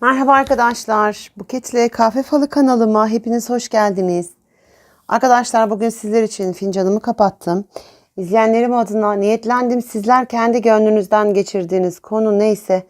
Merhaba arkadaşlar. Buketle Kahve Falı kanalıma hepiniz hoş geldiniz. Arkadaşlar bugün sizler için fincanımı kapattım. İzleyenlerim adına niyetlendim. Sizler kendi gönlünüzden geçirdiğiniz konu neyse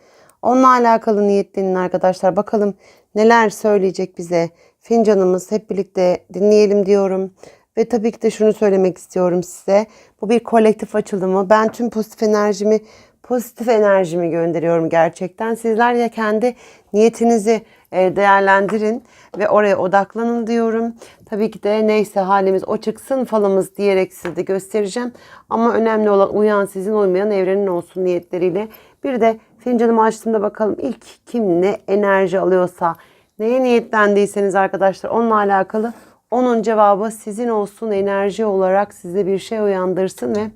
onunla alakalı niyetlenin arkadaşlar. Bakalım neler söyleyecek bize fincanımız hep birlikte dinleyelim diyorum. Ve tabii ki de şunu söylemek istiyorum size. Bu bir kolektif açılımı. Ben tüm pozitif enerjimi pozitif enerjimi gönderiyorum gerçekten. Sizler ya kendi niyetinizi e, değerlendirin ve oraya odaklanın diyorum. Tabii ki de neyse halimiz o çıksın falımız diyerek size de göstereceğim. Ama önemli olan uyan sizin olmayan evrenin olsun niyetleriyle. Bir de fincanımı açtığımda bakalım ilk kim ne enerji alıyorsa neye niyetlendiyseniz arkadaşlar onunla alakalı onun cevabı sizin olsun enerji olarak size bir şey uyandırsın ve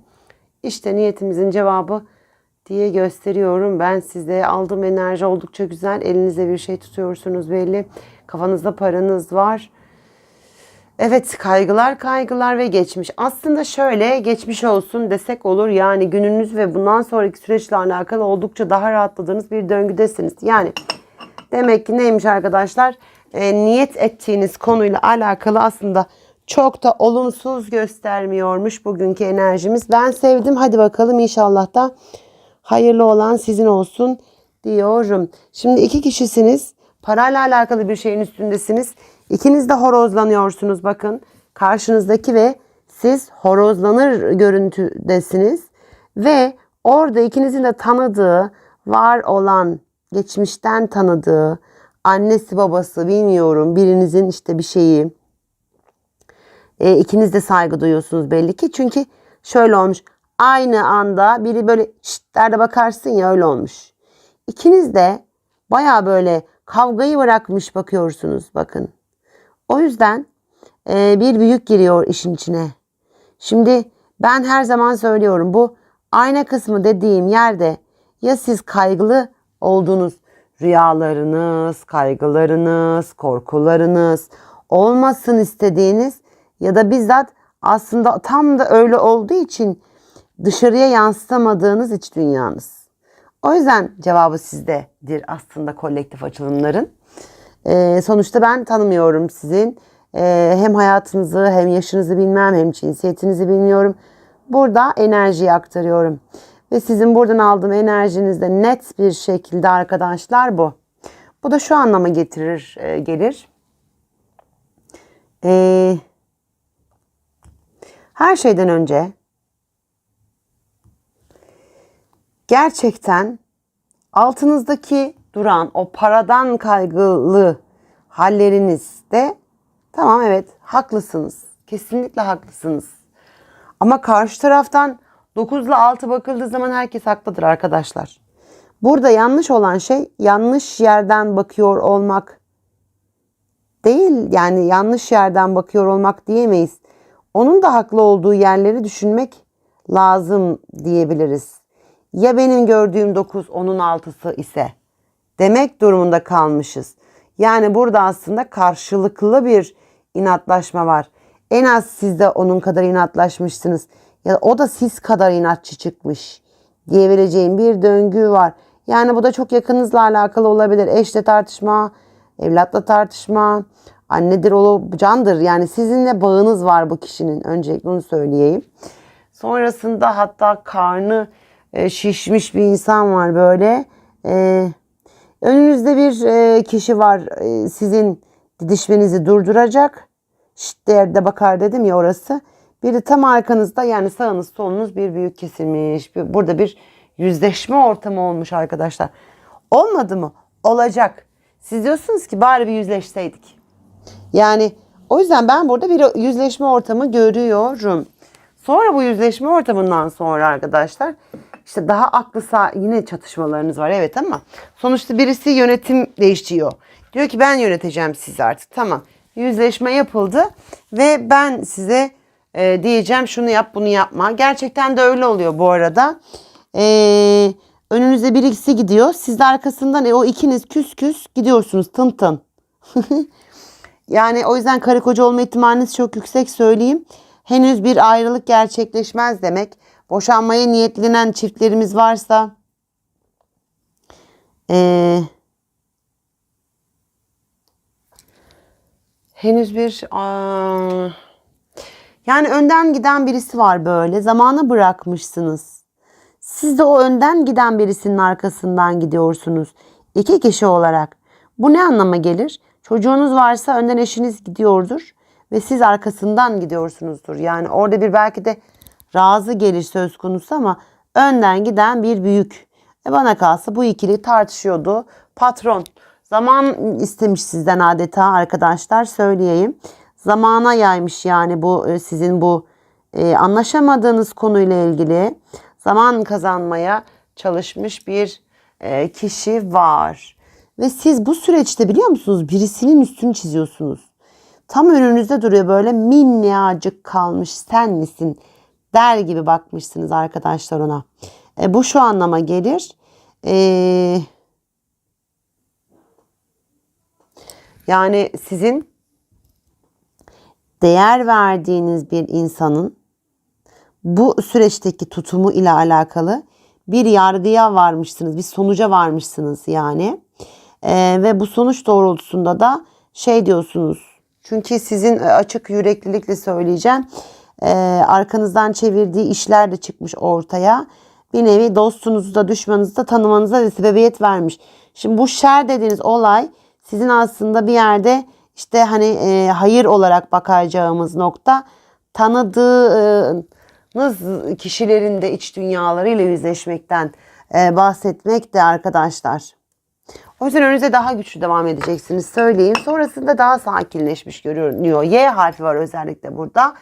işte niyetimizin cevabı diye gösteriyorum. Ben size aldığım enerji oldukça güzel. Elinize bir şey tutuyorsunuz belli. Kafanızda paranız var. Evet kaygılar kaygılar ve geçmiş. Aslında şöyle geçmiş olsun desek olur. Yani gününüz ve bundan sonraki süreçle alakalı oldukça daha rahatladığınız bir döngüdesiniz. Yani demek ki neymiş arkadaşlar? E, niyet ettiğiniz konuyla alakalı aslında çok da olumsuz göstermiyormuş bugünkü enerjimiz. Ben sevdim. Hadi bakalım inşallah da hayırlı olan sizin olsun diyorum. Şimdi iki kişisiniz. Parayla alakalı bir şeyin üstündesiniz. İkiniz de horozlanıyorsunuz bakın. Karşınızdaki ve siz horozlanır görüntüdesiniz. Ve orada ikinizin de tanıdığı, var olan, geçmişten tanıdığı, annesi babası bilmiyorum birinizin işte bir şeyi. E, ikiniz de saygı duyuyorsunuz belli ki. Çünkü şöyle olmuş aynı anda biri böyle şşt der de bakarsın ya öyle olmuş. İkiniz de baya böyle kavgayı bırakmış bakıyorsunuz bakın. O yüzden e, bir büyük giriyor işin içine. Şimdi ben her zaman söylüyorum bu ayna kısmı dediğim yerde ya siz kaygılı olduğunuz rüyalarınız, kaygılarınız, korkularınız olmasın istediğiniz ya da bizzat aslında tam da öyle olduğu için dışarıya yansıtamadığınız iç dünyanız. O yüzden cevabı sizdedir aslında kolektif açılımların. Ee, sonuçta ben tanımıyorum sizin. Ee, hem hayatınızı hem yaşınızı bilmem hem cinsiyetinizi bilmiyorum. Burada enerjiyi aktarıyorum. Ve sizin buradan aldığım enerjinizde net bir şekilde arkadaşlar bu. Bu da şu anlama getirir, e, gelir. Ee, her şeyden önce gerçekten altınızdaki duran o paradan kaygılı hallerinizde tamam evet haklısınız. Kesinlikle haklısınız. Ama karşı taraftan 9 ile 6 bakıldığı zaman herkes haklıdır arkadaşlar. Burada yanlış olan şey yanlış yerden bakıyor olmak değil. Yani yanlış yerden bakıyor olmak diyemeyiz. Onun da haklı olduğu yerleri düşünmek lazım diyebiliriz ya benim gördüğüm 9 onun 6'sı ise demek durumunda kalmışız. Yani burada aslında karşılıklı bir inatlaşma var. En az siz de onun kadar inatlaşmışsınız. Ya o da siz kadar inatçı çıkmış diyebileceğim bir döngü var. Yani bu da çok yakınızla alakalı olabilir. Eşle tartışma, evlatla tartışma, annedir, o candır. Yani sizinle bağınız var bu kişinin. Öncelikle onu söyleyeyim. Sonrasında hatta karnı e, şişmiş bir insan var böyle. E, önünüzde bir e, kişi var sizin didişmenizi durduracak. Şşt de bakar dedim ya orası. Biri tam arkanızda yani sağınız solunuz bir büyük kesilmiş. Burada bir yüzleşme ortamı olmuş arkadaşlar. Olmadı mı? Olacak. Siz diyorsunuz ki bari bir yüzleşseydik. Yani o yüzden ben burada bir yüzleşme ortamı görüyorum. Sonra bu yüzleşme ortamından sonra arkadaşlar işte daha aklı sağ yine çatışmalarınız var evet ama sonuçta birisi yönetim değişiyor. Diyor ki ben yöneteceğim sizi artık tamam. Yüzleşme yapıldı ve ben size e, diyeceğim şunu yap bunu yapma. Gerçekten de öyle oluyor bu arada. E, önünüze bir ikisi gidiyor. Siz de arkasından e, o ikiniz küs küs gidiyorsunuz tın tın. yani o yüzden karı koca olma ihtimaliniz çok yüksek söyleyeyim. Henüz bir ayrılık gerçekleşmez demek boşanmaya niyetlenen çiftlerimiz varsa ee, henüz bir aa, yani önden giden birisi var böyle zamanı bırakmışsınız. Siz de o önden giden birisinin arkasından gidiyorsunuz. İki kişi olarak. Bu ne anlama gelir? Çocuğunuz varsa önden eşiniz gidiyordur ve siz arkasından gidiyorsunuzdur. Yani orada bir belki de razı geliş söz konusu ama önden giden bir büyük. E bana kalsa bu ikili tartışıyordu. Patron zaman istemiş sizden adeta arkadaşlar söyleyeyim. Zamana yaymış yani bu e, sizin bu e, anlaşamadığınız konuyla ilgili zaman kazanmaya çalışmış bir e, kişi var. Ve siz bu süreçte biliyor musunuz birisinin üstünü çiziyorsunuz. Tam önünüzde duruyor böyle minnacık kalmış sen misin der gibi bakmışsınız arkadaşlar ona. E, bu şu anlama gelir. E, yani sizin değer verdiğiniz bir insanın bu süreçteki tutumu ile alakalı bir yargıya varmışsınız, bir sonuca varmışsınız yani. Ee, ve bu sonuç doğrultusunda da şey diyorsunuz. Çünkü sizin e, açık yüreklilikle söyleyeceğim. E, arkanızdan çevirdiği işler de çıkmış ortaya. Bir nevi dostunuzu da düşmanınızı da tanımanıza da sebebiyet vermiş. Şimdi bu şer dediğiniz olay sizin aslında bir yerde işte hani e, hayır olarak bakacağımız nokta tanıdığınız kişilerin de iç dünyalarıyla yüzleşmekten e, bahsetmek de arkadaşlar. O yüzden önünüze daha güçlü devam edeceksiniz söyleyeyim. Sonrasında daha sakinleşmiş görünüyor. Y harfi var özellikle burada.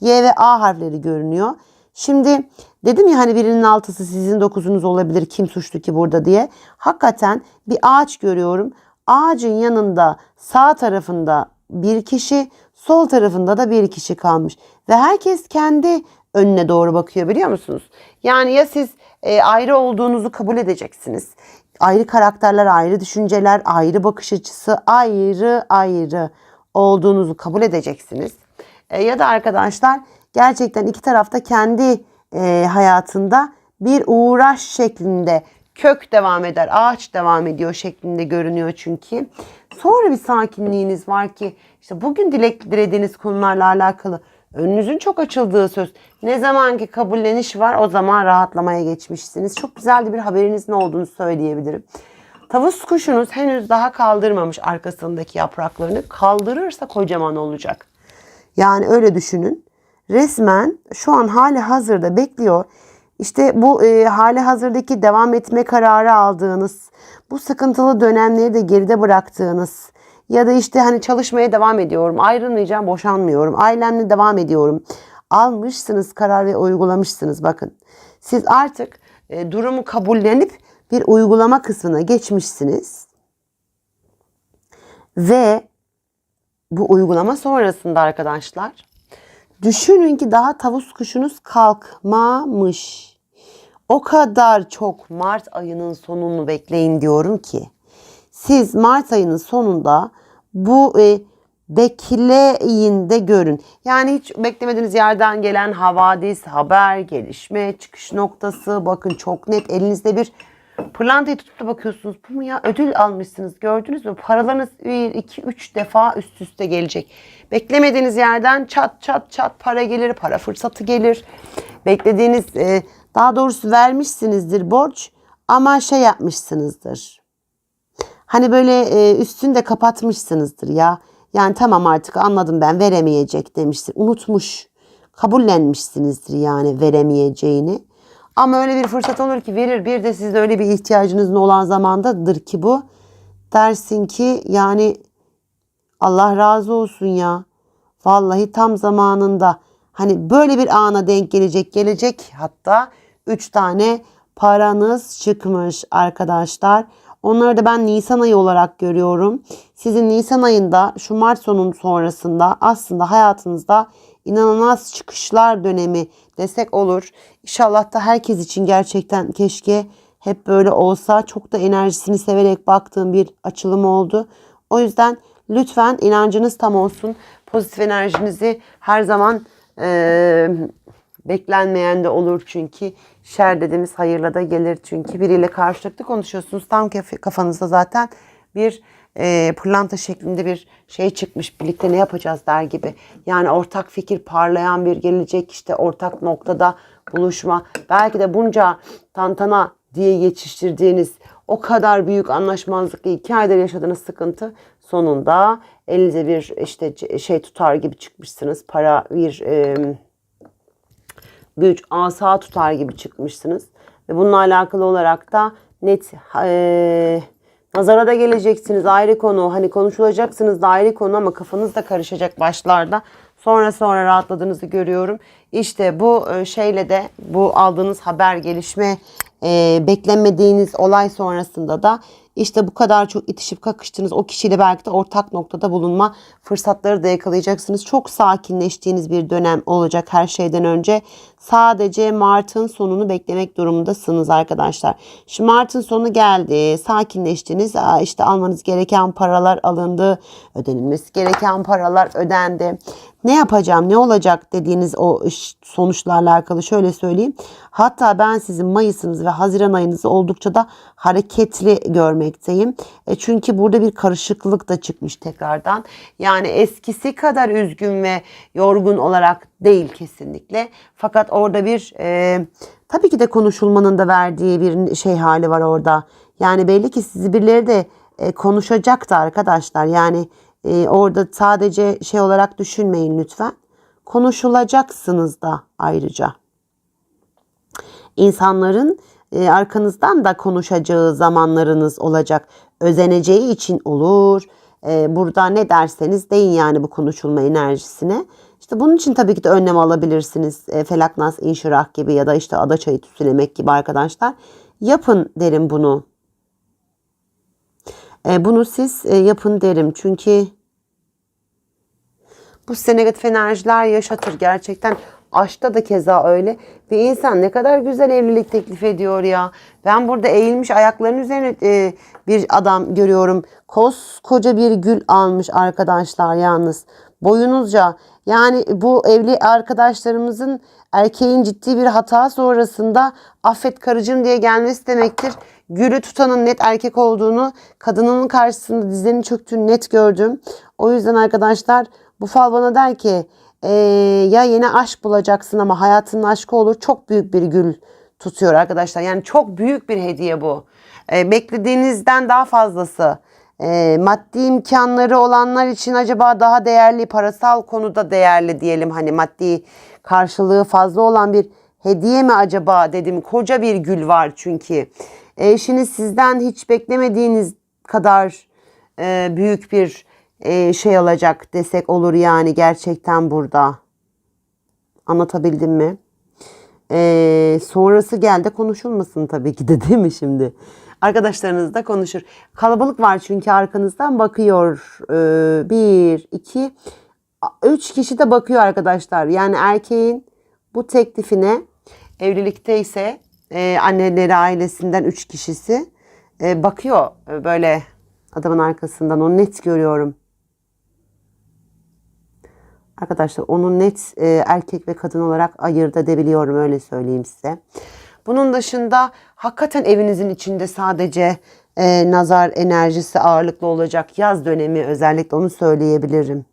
Y ve A harfleri görünüyor. Şimdi dedim ya hani birinin altısı sizin dokuzunuz olabilir. Kim suçlu ki burada diye. Hakikaten bir ağaç görüyorum. Ağacın yanında sağ tarafında bir kişi, sol tarafında da bir kişi kalmış. Ve herkes kendi önüne doğru bakıyor biliyor musunuz? Yani ya siz e, ayrı olduğunuzu kabul edeceksiniz. Ayrı karakterler, ayrı düşünceler, ayrı bakış açısı, ayrı ayrı olduğunuzu kabul edeceksiniz. E, ya da arkadaşlar gerçekten iki tarafta kendi e, hayatında bir uğraş şeklinde kök devam eder, ağaç devam ediyor şeklinde görünüyor çünkü. Sonra bir sakinliğiniz var ki işte bugün dilek dilediğiniz konularla alakalı önünüzün çok açıldığı söz. Ne zamanki kabulleniş var o zaman rahatlamaya geçmişsiniz. Çok güzel bir haberinizin olduğunu söyleyebilirim. Tavus kuşunuz henüz daha kaldırmamış arkasındaki yapraklarını. Kaldırırsa kocaman olacak. Yani öyle düşünün. Resmen şu an hali hazırda bekliyor. İşte bu e, hali hazırdaki devam etme kararı aldığınız, bu sıkıntılı dönemleri de geride bıraktığınız ya da işte hani çalışmaya devam ediyorum, ayrılmayacağım, boşanmıyorum, ailemle devam ediyorum. Almışsınız karar ve uygulamışsınız bakın. Siz artık e, durumu kabullenip bir uygulama kısmına geçmişsiniz. Ve bu uygulama sonrasında arkadaşlar düşünün ki daha tavus kuşunuz kalkmamış. O kadar çok Mart ayının sonunu bekleyin diyorum ki siz Mart ayının sonunda bu e, bekleyin de görün. Yani hiç beklemediğiniz yerden gelen havadis, haber, gelişme, çıkış noktası bakın çok net elinizde bir pırlantayı tutup da bakıyorsunuz. Bu mu ya ödül almışsınız gördünüz mü? Paralarınız 1, 2, 3 defa üst üste gelecek. Beklemediğiniz yerden çat çat çat para gelir, para fırsatı gelir. Beklediğiniz e, daha doğrusu vermişsinizdir borç ama şey yapmışsınızdır. Hani böyle e, üstünü de kapatmışsınızdır ya. Yani tamam artık anladım ben veremeyecek demişsin. Unutmuş, kabullenmişsinizdir yani veremeyeceğini. Ama öyle bir fırsat olur ki verir. Bir de sizde öyle bir ihtiyacınızın olan zamandadır ki bu. Dersin ki yani Allah razı olsun ya. Vallahi tam zamanında. Hani böyle bir ana denk gelecek gelecek hatta 3 tane paranız çıkmış arkadaşlar. Onları da ben Nisan ayı olarak görüyorum. Sizin Nisan ayında şu Mart sonunun sonrasında aslında hayatınızda inanılmaz çıkışlar dönemi desek olur. İnşallah da herkes için gerçekten keşke hep böyle olsa. Çok da enerjisini severek baktığım bir açılım oldu. O yüzden lütfen inancınız tam olsun. Pozitif enerjinizi her zaman e, beklenmeyen de olur çünkü. Şer dediğimiz hayırla da gelir çünkü. Biriyle karşılıklı konuşuyorsunuz. Tam kafanızda zaten bir e, pırlanta şeklinde bir şey çıkmış. Birlikte ne yapacağız der gibi. Yani ortak fikir parlayan bir gelecek işte ortak noktada buluşma. Belki de bunca tantana diye geçiştirdiğiniz o kadar büyük anlaşmazlık iki aydır yaşadığınız sıkıntı sonunda elinize bir işte şey tutar gibi çıkmışsınız. Para bir e, güç, asa tutar gibi çıkmışsınız. Ve bununla alakalı olarak da net e, nazara da geleceksiniz ayrı konu. Hani konuşulacaksınız da ayrı konu ama kafanız da karışacak başlarda. Sonra sonra rahatladığınızı görüyorum. İşte bu e, şeyle de bu aldığınız haber gelişme e, beklenmediğiniz olay sonrasında da işte bu kadar çok itişip kakıştığınız o kişiyle belki de ortak noktada bulunma fırsatları da yakalayacaksınız. Çok sakinleştiğiniz bir dönem olacak her şeyden önce. Sadece Mart'ın sonunu beklemek durumundasınız arkadaşlar. Şimdi Mart'ın sonu geldi. Sakinleştiniz. İşte almanız gereken paralar alındı. Ödenilmesi gereken paralar ödendi. Ne yapacağım, ne olacak dediğiniz o sonuçlarla alakalı şöyle söyleyeyim. Hatta ben sizin Mayıs'ınız ve Haziran ayınızı oldukça da hareketli görmekteyim. E çünkü burada bir karışıklık da çıkmış tekrardan. Yani eskisi kadar üzgün ve yorgun olarak değil kesinlikle. Fakat orada bir e, tabii ki de konuşulmanın da verdiği bir şey hali var orada. Yani belli ki sizi birileri de e, konuşacaktı arkadaşlar. Yani e, orada sadece şey olarak düşünmeyin lütfen. Konuşulacaksınız da ayrıca. İnsanların e, arkanızdan da konuşacağı zamanlarınız olacak. Özeneceği için olur. E, burada ne derseniz deyin yani bu konuşulma enerjisine. İşte bunun için tabii ki de önlem alabilirsiniz. E, felaknas, inşirah gibi ya da işte adaçayı tüsülemek gibi arkadaşlar. Yapın derim bunu. E, bunu siz e, yapın derim. Çünkü bu size negatif enerjiler yaşatır gerçekten. Aşkta da keza öyle. Bir insan ne kadar güzel evlilik teklif ediyor ya. Ben burada eğilmiş ayaklarının üzerine e, bir adam görüyorum. Koskoca bir gül almış arkadaşlar yalnız. Boyunuzca yani bu evli arkadaşlarımızın erkeğin ciddi bir hata sonrasında affet karıcığım diye gelmesi demektir. Gülü tutanın net erkek olduğunu, kadının karşısında dizlerinin çöktüğünü net gördüm. O yüzden arkadaşlar bu fal bana der ki "Ee, ya yine aşk bulacaksın ama hayatının aşkı olur. Çok büyük bir gül tutuyor arkadaşlar. Yani çok büyük bir hediye bu. Ee, beklediğinizden daha fazlası. Ee, maddi imkanları olanlar için acaba daha değerli, parasal konuda değerli diyelim. Hani maddi karşılığı fazla olan bir hediye mi acaba dedim. Koca bir gül var çünkü. Eşiniz sizden hiç beklemediğiniz kadar e, büyük bir e, şey alacak desek olur yani gerçekten burada. Anlatabildim mi? E, sonrası gel de konuşulmasın tabii ki de değil mi şimdi? Arkadaşlarınız da konuşur. Kalabalık var çünkü arkanızdan bakıyor. E, bir, iki, üç kişi de bakıyor arkadaşlar. Yani erkeğin bu teklifine evlilikte ise e, anneleri ailesinden üç kişisi e, bakıyor böyle adamın arkasından. Onu net görüyorum. Arkadaşlar onu net e, erkek ve kadın olarak ayırt edebiliyorum öyle söyleyeyim size. Bunun dışında hakikaten evinizin içinde sadece e, nazar enerjisi ağırlıklı olacak yaz dönemi özellikle onu söyleyebilirim.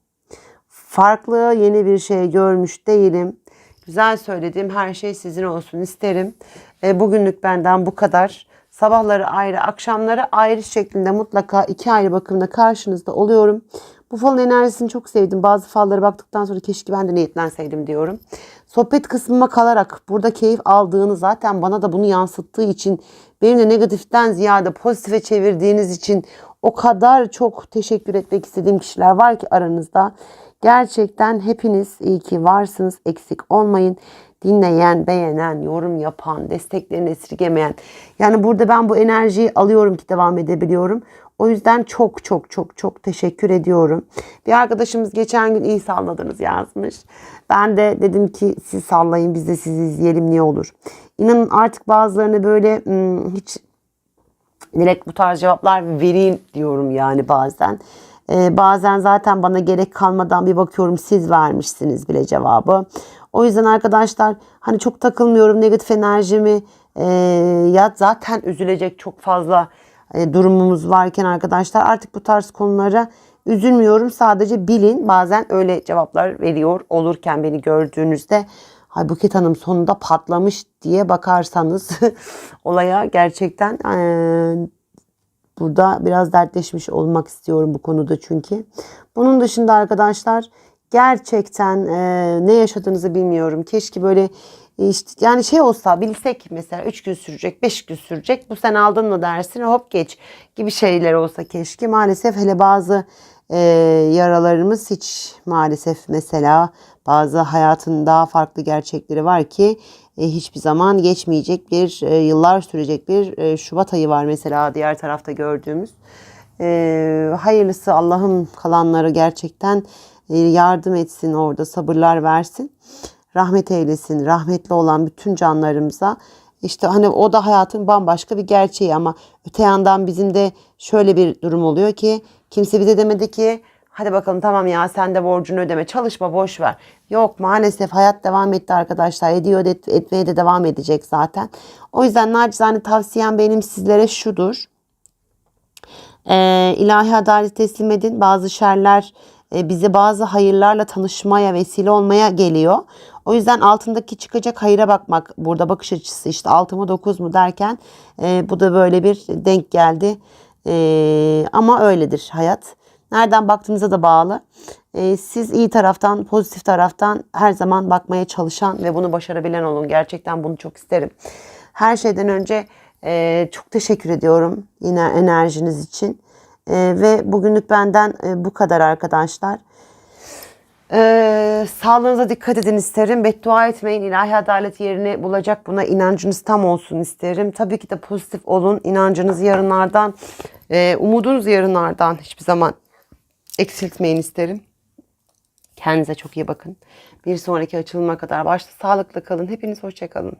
Farklı yeni bir şey görmüş değilim. Güzel söylediğim her şey sizin olsun isterim. E, bugünlük benden bu kadar. Sabahları ayrı, akşamları ayrı şeklinde mutlaka iki ayrı bakımda karşınızda oluyorum. Bu falın enerjisini çok sevdim. Bazı fallara baktıktan sonra keşke ben de niyetlenseydim diyorum. Sohbet kısmıma kalarak burada keyif aldığını zaten bana da bunu yansıttığı için benim de negatiften ziyade pozitife çevirdiğiniz için o kadar çok teşekkür etmek istediğim kişiler var ki aranızda. Gerçekten hepiniz iyi ki varsınız. Eksik olmayın. Dinleyen, beğenen, yorum yapan, desteklerini esirgemeyen. Yani burada ben bu enerjiyi alıyorum ki devam edebiliyorum. O yüzden çok çok çok çok teşekkür ediyorum. Bir arkadaşımız geçen gün iyi salladınız yazmış. Ben de dedim ki siz sallayın biz de sizi izleyelim niye olur. İnanın artık bazılarını böyle hiç direkt bu tarz cevaplar vereyim diyorum yani bazen. Ee, bazen zaten bana gerek kalmadan bir bakıyorum siz vermişsiniz bile cevabı. O yüzden arkadaşlar hani çok takılmıyorum negatif enerjimi e, ya zaten üzülecek çok fazla e, durumumuz varken arkadaşlar artık bu tarz konulara üzülmüyorum. Sadece bilin bazen öyle cevaplar veriyor olurken beni gördüğünüzde Hay Buket Hanım sonunda patlamış diye bakarsanız olaya gerçekten e, burada biraz dertleşmiş olmak istiyorum bu konuda çünkü. Bunun dışında arkadaşlar gerçekten e, ne yaşadığınızı bilmiyorum. Keşke böyle e, işte yani şey olsa bilsek mesela 3 gün sürecek 5 gün sürecek bu sen aldın mı dersin hop geç gibi şeyler olsa keşke. Maalesef hele bazı e, yaralarımız hiç maalesef mesela bazı hayatın daha farklı gerçekleri var ki e, hiçbir zaman geçmeyecek bir e, yıllar sürecek bir e, Şubat ayı var mesela diğer tarafta gördüğümüz. E, hayırlısı Allah'ım kalanları gerçekten yardım etsin orada sabırlar versin. Rahmet eylesin. Rahmetli olan bütün canlarımıza. İşte hani o da hayatın bambaşka bir gerçeği ama öte yandan bizim de şöyle bir durum oluyor ki kimse bize demedi ki hadi bakalım tamam ya sen de borcunu ödeme çalışma boş ver. Yok maalesef hayat devam etti arkadaşlar ediyor et, etmeye de devam edecek zaten. O yüzden nacizane tavsiyem benim sizlere şudur. Ee, ilahi adalet teslim edin. Bazı şerler e, bize bazı hayırlarla tanışmaya vesile olmaya geliyor. O yüzden altındaki çıkacak hayıra bakmak burada bakış açısı işte 6 mı 9 mu derken e, bu da böyle bir denk geldi. E, ama öyledir hayat. Nereden baktığınıza da bağlı. E, siz iyi taraftan, pozitif taraftan her zaman bakmaya çalışan ve bunu başarabilen olun. Gerçekten bunu çok isterim. Her şeyden önce e, çok teşekkür ediyorum yine enerjiniz için. E, ve bugünlük benden e, bu kadar arkadaşlar. Ee, sağlığınıza dikkat edin isterim. Beddua etmeyin. İlahi adalet yerini bulacak. Buna inancınız tam olsun isterim. Tabii ki de pozitif olun. İnancınız yarınlardan, e, umudunuz yarınlardan hiçbir zaman eksiltmeyin isterim. Kendinize çok iyi bakın. Bir sonraki açılıma kadar başta sağlıklı kalın. Hepiniz hoşça kalın.